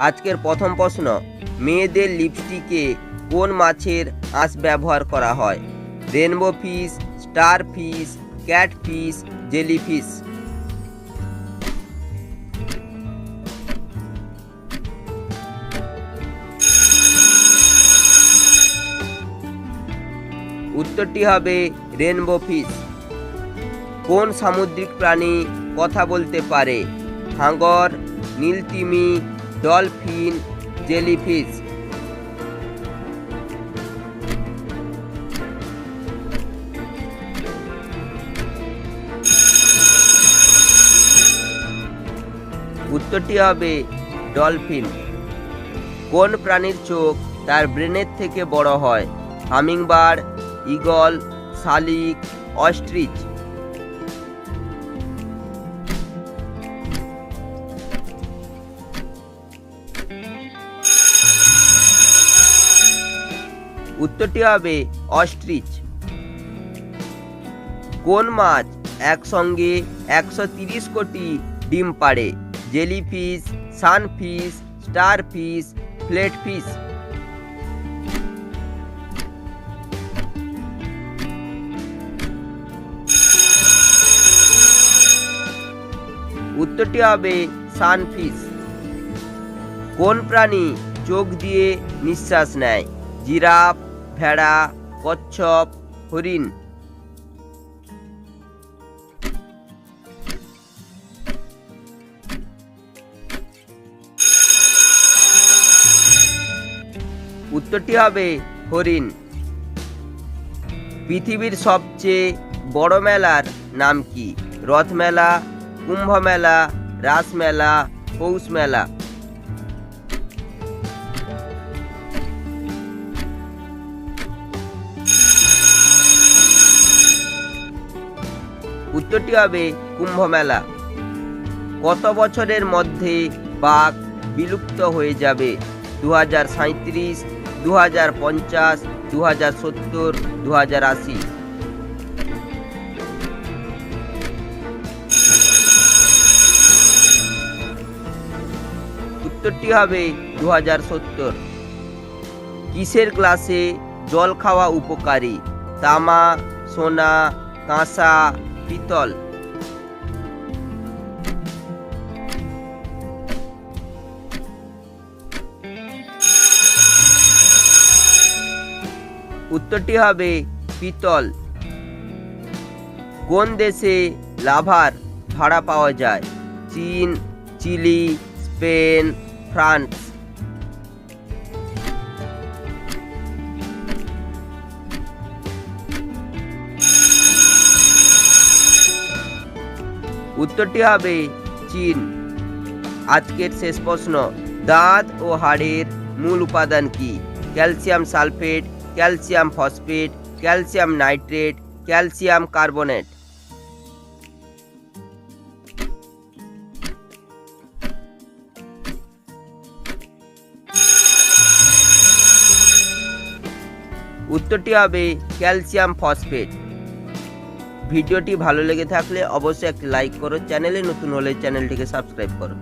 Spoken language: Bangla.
আজকের প্রথম প্রশ্ন, মেয়েদের লিপস্টিকে কোন মাছের আঁশ ব্যবহার করা হয়? Rainbow fish star fish cat fish jelly fish উত্তরটি হবে রেনবো ফিশ কোন সামুদ্রিক প্রাণী কথা বলতে পারে? হাঙ্গর, নীলতিমি ডলফিন, জেলিফিশ। উত্তরটি হবে ডলফিন। কোন প্রাণীর চোখ তার ব্রেনের থেকে বড় হয়? হামিংবার্ড ঈগল, শালিক, অস্ট্রিচ। উত্তরটি হবে অস্ট্রিচ। কোন মাছ একসঙ্গে একশো তিরিশ কোটি ডিম পাড়ে? জেলিফিশ, সানফিশ ফ্লেট ফিশ উত্তরটি হবে সানফিশ। কোন প্রাণী চোখ দিয়ে নিঃশ্বাস নেয়? জিরাফ ভেড়া, কচ্ছপ, হরিণ। উত্তরটি হবে হরিণ। পৃথিবীর সবচেয়ে বড় মেলার নাম কি? রথ মেলা কুম্ভ মেলা রাস মেলা পৌষ মেলা। উত্তরটি হবে কুম্ভ মেলা কত বছরের মধ্যে বাঘ বিলুপ্ত হয়ে যাবে? দু হাজার সাঁত্রিশ দু হাজার পঞ্চাশ দু হাজার সত্তর দু হাজার আশি। উত্তরটি হবে দু হাজার সত্তর। কিসের গ্লাসে জল খাওয়া উপকারী? তামা, সোনা, কাঁসা পিতল। উত্তরটি হবে পিতল। কোন দেশে লাভার ভাড়া পাওয়া যায়? চীন চিলি স্পেন ফ্রান্স। উত্তরটি হবে চীন। আজকের শেষ প্রশ্ন, দাঁত ও হাড়ের মূল উপাদান কি? Calcium sulphate, calcium phosphate, calcium nitrate, calcium carbonate. উত্তরটি হবে ক্যালসিয়াম ফসফেট। ভিডিওটি ভালো লেগে থাকলে অবশ্যই একটি লাইক করো চ্যানেলে নতুন হলে চ্যানেলটিকে সাবস্ক্রাইব করো।